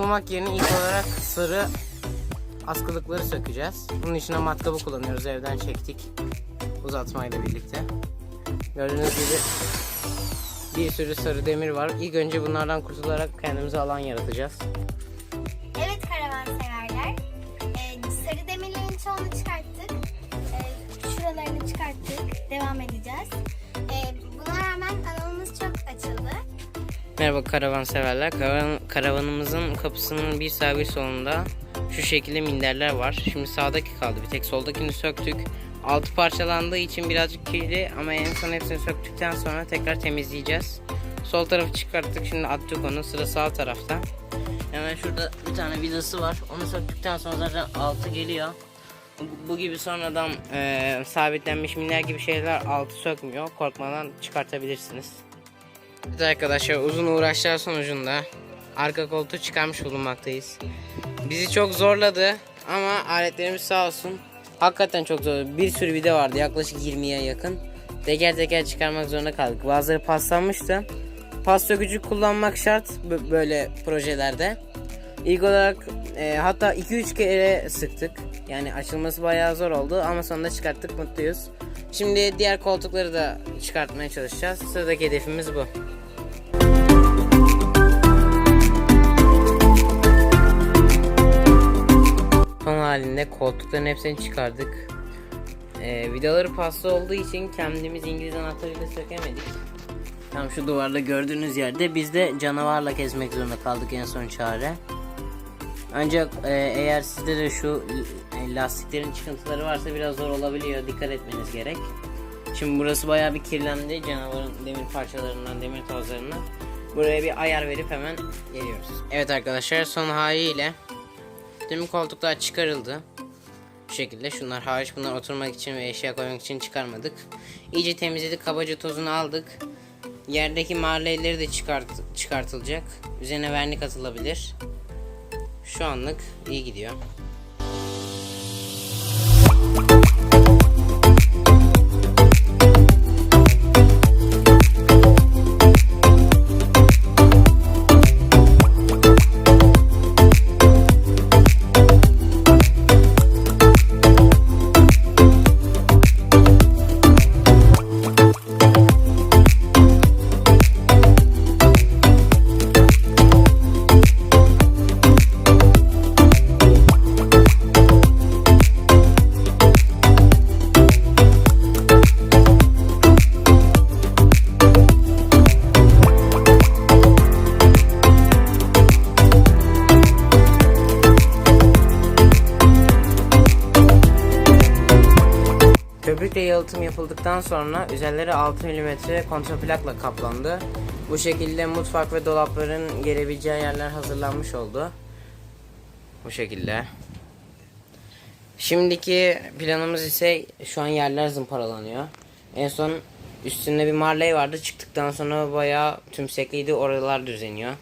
kurtulmak yerine ilk olarak sarı askılıkları sökeceğiz. Bunun için de matkabı kullanıyoruz. Evden çektik. Uzatmayla birlikte. Gördüğünüz gibi bir sürü sarı demir var. İlk önce bunlardan kurtularak kendimize alan yaratacağız. Evet karavanseverler. Ee, sarı demirlerin çoğunu çıkarttık. Ee, şuralarını çıkarttık. Devam edeceğiz. Merhaba karavan severler. Karavan, karavanımızın kapısının bir sağ bir solunda şu şekilde minderler var. Şimdi sağdaki kaldı. Bir tek soldakini söktük. Altı parçalandığı için birazcık kirli ama en son hepsini söktükten sonra tekrar temizleyeceğiz. Sol tarafı çıkarttık. Şimdi attık onu. Sıra sağ tarafta. Hemen şurada bir tane vidası var. Onu söktükten sonra zaten altı geliyor. Bu- gibi sonradan eee, sabitlenmiş minler gibi şeyler altı sökmüyor. Korkmadan çıkartabilirsiniz. Evet arkadaşlar uzun uğraşlar sonucunda arka koltuğu çıkarmış bulunmaktayız. Bizi çok zorladı ama aletlerimiz sağ olsun. Hakikaten çok zor. Bir sürü video vardı yaklaşık 20'ye yakın. Teker teker çıkarmak zorunda kaldık. Bazıları paslanmıştı. Pas sökücü kullanmak şart bö- böyle projelerde. İlk olarak e, hatta 2-3 kere sıktık. Yani açılması bayağı zor oldu ama sonunda çıkarttık mutluyuz. Şimdi diğer koltukları da çıkartmaya çalışacağız. Sıradaki hedefimiz bu. Koltukların hepsini çıkardık. Ee, vidaları paslı olduğu için kendimiz İngiliz anahtarıyla sökemedik. Tam şu duvarda gördüğünüz yerde biz de canavarla kesmek zorunda kaldık en son çare. Ancak e, eğer sizde de şu e, lastiklerin çıkıntıları varsa biraz zor olabiliyor. Dikkat etmeniz gerek. Şimdi burası bayağı bir kirlendi canavarın demir parçalarından, demir tozlarından. Buraya bir ayar verip hemen geliyoruz. Evet arkadaşlar son haliyle demir koltuklar çıkarıldı. Bu şekilde şunlar hariç bunlar oturmak için ve eşya koymak için çıkarmadık. İyice temizledik kabaca tozunu aldık. Yerdeki marleyleri de çıkart çıkartılacak. Üzerine vernik atılabilir. Şu anlık iyi gidiyor. Köprükle yalıtım yapıldıktan sonra üzerleri 6 mm kontraplakla kaplandı. Bu şekilde mutfak ve dolapların gelebileceği yerler hazırlanmış oldu. Bu şekilde. Şimdiki planımız ise şu an yerler zımparalanıyor. En son üstünde bir marley vardı. Çıktıktan sonra bayağı tümsekliydi. Oralar düzeniyor.